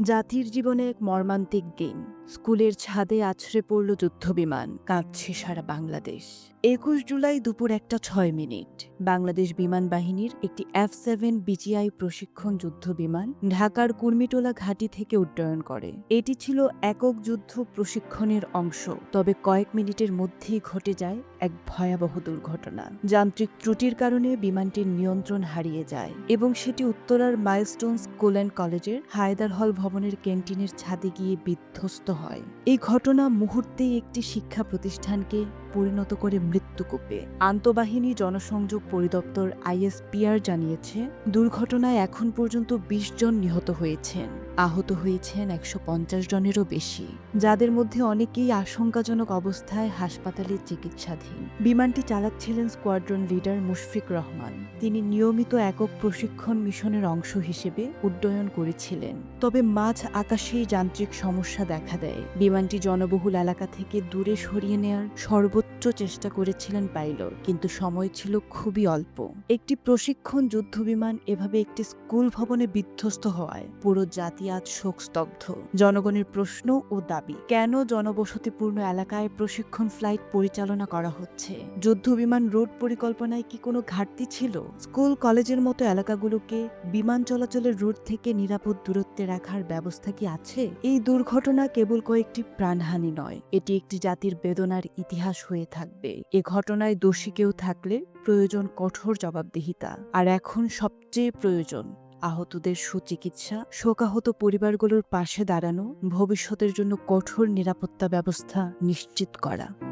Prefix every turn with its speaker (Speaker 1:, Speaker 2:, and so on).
Speaker 1: জাতির জীবনে এক মর্মান্তিক দিন স্কুলের ছাদে আছড়ে পড়ল যুদ্ধবিমান, কাঁদছে সারা বাংলাদেশ। একুশ জুলাই দুপুর একটা ছয় মিনিট। বাংলাদেশ বিমান বাহিনীর একটি এফ সেভেন বিজিআই প্রশিক্ষণ যুদ্ধ বিমান ঢাকার কুর্মিটোলা ঘাঁটি থেকে উড্ডয়ন করে। এটি ছিল একক যুদ্ধ প্রশিক্ষণের অংশ, তবে কয়েক মিনিটের মধ্যেই ঘটে যায় এক ভয়াবহ দুর্ঘটনা। যান্ত্রিক ত্রুটির কারণে বিমানটির নিয়ন্ত্রণ হারিয়ে যায় এবং সেটি উত্তরার মাইলস্টোন স্কুল অ্যান্ড কলেজের হায়দার হল ভবনের ক্যান্টিনের ছাদে গিয়ে বিধ্বস্ত হয়। এই ঘটনা মুহূর্তেই একটি শিক্ষা প্রতিষ্ঠানকে পরিণত করে মৃত্যুকূপে আন্তঃবাহিনী জনসংযোগ পরিদপ্তর আইএসপিআর জানিয়েছে, দুর্ঘটনায় এখন পর্যন্ত বিশ জন নিহত হয়েছেন। আহত হয়েছেন একশো পঞ্চাশ জনেরও বেশি, যাদের মধ্যে অনেকেই আশঙ্কাজনক অবস্থায় হাসপাতালে চিকিৎসাধীন। বিমানটি চালাচ্ছিলেন স্কোয়াড্রন লিডার মুশফিক রহমান। তিনি নিয়মিত একক প্রশিক্ষণ মিশনের অংশ হিসেবে উড্ডয়ন করেছিলেন। তবে মাঝ আকাশেই যান্ত্রিক সমস্যা দেখা দেয়। বিমানটি জনবহুল এলাকা থেকে দূরে সরিয়ে নেয়ার সর্বোচ্চ চেষ্টা করেছিলেন পাইলট কিন্তু সময় ছিল খুবই অল্প। একটি প্রশিক্ষণ যুদ্ধবিমান এভাবে একটি স্কুল ভবনে বিধ্বস্ত হওয়ায় পুরো জাতি আজ শোকস্তব্ধ। জনগণের প্রশ্ন ও দাবি, কেন জনবসতিপূর্ণ এলাকায় প্রশিক্ষণ ফ্লাইট পরিচালনা করা হচ্ছে? যুদ্ধবিমান রুট পরিকল্পনায় কি কোনো ঘাটতি ছিল? স্কুল, কলেজের মতো এলাকাগুলোকে বিমান চলাচলের রুট থেকে নিরাপদ দূরত্বে রাখার ব্যবস্থা কি আছে? এই দুর্ঘটনা কেবল কয়েকটি প্রাণহানি নয়, এটি একটি জাতির বেদনার ইতিহাস হয়ে থাকবে। এ ঘটনায় দোষী কেউ থাকলে প্রয়োজন কঠোর জবাবদিহিতা। আর এখন সবচেয়ে প্রয়োজন, আহতদের সুচিকিৎসা, শোকাহত পরিবারগুলোর পাশে দাঁড়ানো, ভবিষ্যতের জন্য কঠোর নিরাপত্তা ব্যবস্থা নিশ্চিত করা।